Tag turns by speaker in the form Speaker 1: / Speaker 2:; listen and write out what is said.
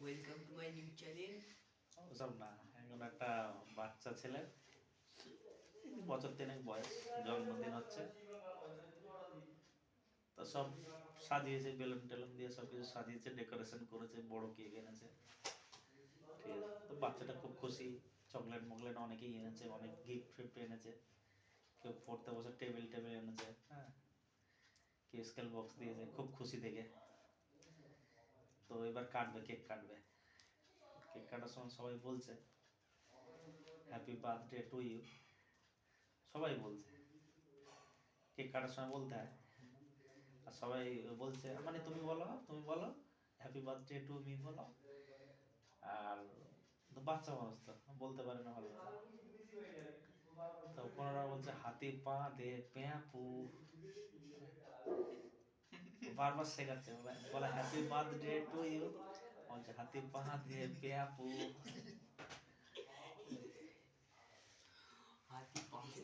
Speaker 1: Welcome to my new channel
Speaker 2: ওসব না এখন একটা বাচ্চা ছেলে। বছর তিনেক বয়স, জন্মদিন হচ্ছে। তো সব সাজিয়েছে, বেলুন টেলুন দিয়ে সব কিছু সাজিয়েছে, ডেকোরেশন করেছে, বড় কেক এনেছে। তো বাচ্চাটা খুব খুশি। চকলেট মকলেট অনেকেই এনেছে, অনেক গিফট ফিফট এনেছে। কেউ পড়তে বসে টেবিল টেবিল এনেছে হ্যাঁ। কেউ স্কেল বক্স দিয়েছে, খুব খুশি তো এবার কাটবে, কেক কাটবে। কেক কাটার সময় সবাই বলছে হ্যাপি বার্থডে টু ইউ সবাই বলছে। কেক কাটার সময় বলতে হয়। আর সবাই বলছে মানে তুমি বলো তুমি বলো হ্যাপি বার্থডে টু মি বলো। আর বাচ্চা মানুষ তো, বলতে পারে না ভালো তো কোনোরা বলছে, হাতি পা দে পেঁপু বারবার শেখাচ্ছে বলে- বলে হ্যাপি বার্থডে টু ইউ বলছে হাতি পা দে পেঁপু
Speaker 1: হাতি পাশে